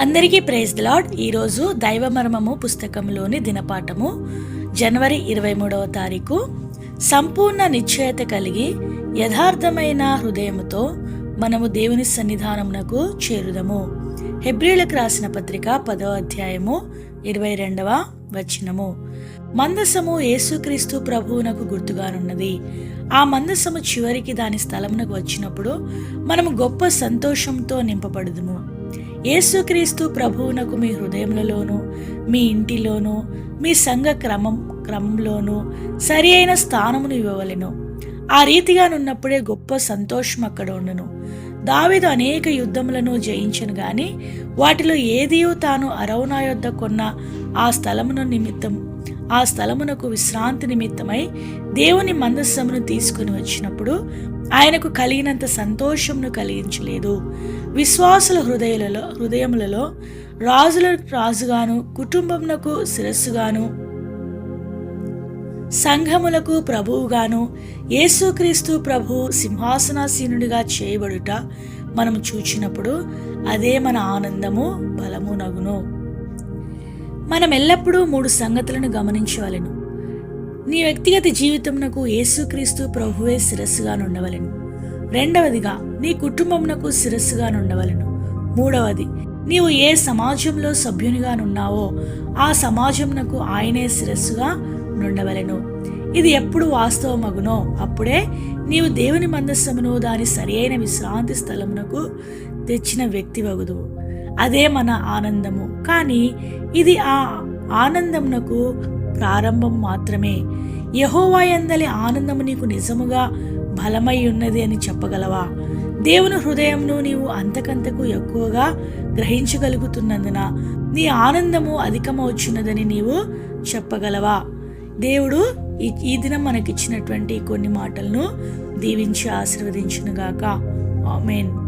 అందరికీ praise lord ఈరోజు దైవమర్మము పుస్తకంలోని దినపాఠము. జనవరి ఇరవై మూడవ తారీఖు. సంపూర్ణ నిశ్చయత కలిగి యథార్థమైన హృదయముతో మనము దేవుని సన్నిధానమునకు చేరుదము. హెబ్రిలకు రాసిన పత్రిక పదవ అధ్యాయము ఇరవై రెండవ వచనము. మందసము యేసుక్రీస్తు ప్రభువునకు గుర్తుగానున్నది. ఆ మందసము చివరికి దాని స్థలమునకు వచ్చినప్పుడు మనము గొప్ప సంతోషంతో నింపబడుదుము. యేసుక్రీస్తు ప్రభువునకు మీ హృదయములలోనూ మీ ఇంటిలోనూ మీ సంఘ క్రమం క్రమంలోనూ సరి అయిన స్థానమును ఇవ్వవలెను. ఆ రీతిగా నున్నప్పుడే గొప్ప సంతోషం అక్కడ ఉండును. దావిదు అనేక యుద్ధములను జయించను గాని వాటిలో ఏదియో తాను అరౌనా యొద్ద కొన్న ఆ స్థలమును నిమిత్తం ఆ స్థలమునకు విశ్రాంతి నిమిత్తమై దేవుని మందస్సమును తీసుకుని వచ్చినప్పుడు ఆయనకు కలిగినంత సంతోషమును కలిగించలేదు. విశ్వాసుల హృదయాలలో హృదయములలో రాజుల రాజుగాను కుటుంబమునకు శిరస్సుగాను సంఘములకు ప్రభువుగాను యేసుక్రీస్తు ప్రభు సింహాసనాసీనుడిగా చేయబడుట మనము చూచినప్పుడు అదే మన ఆనందము బలము నగును. మనం ఎల్లప్పుడూ మూడు సంగతులను గమనించవలెను. నీ వ్యక్తిగత జీవితంనకు యేసుక్రీస్తు ప్రభువే శిరస్సుగా నుండవలెను రెండవదిగా నీ కుటుంబంనకు శిరస్సుగా నుండవలెను మూడవది నీవు ఏ సమాజంలో సభ్యునిగా నున్నావో ఆ సమాజంనకు ఆయనే శిరస్సుగా నుండవలను. ఇది ఎప్పుడు వాస్తవమగునో అప్పుడే నీవు దేవుని మందస్సమును దాని సరియైన విశ్రాంతి స్థలమునకు తెచ్చిన వ్యక్తి వగుదు అదే మన ఆనందము. కానీ ఇది ఆ ఆనందమునకు ప్రారంభం మాత్రమే. యహోవాయందలి ఆనందము నీకు నిజముగా బలమై ఉన్నది అని చెప్పగలవా? దేవుని హృదయంను నీవు అంతకంతకు ఎక్కువగా గ్రహించగలుగుతున్నందున నీ ఆనందము అధికమవుచున్నదని నీవు చెప్పగలవా? దేవుడు ఈ ఈ దినం మనకిచ్చినటువంటి కొన్ని మాటలను దీవించి ఆశీర్వదించునుగాక. ఆమెన్.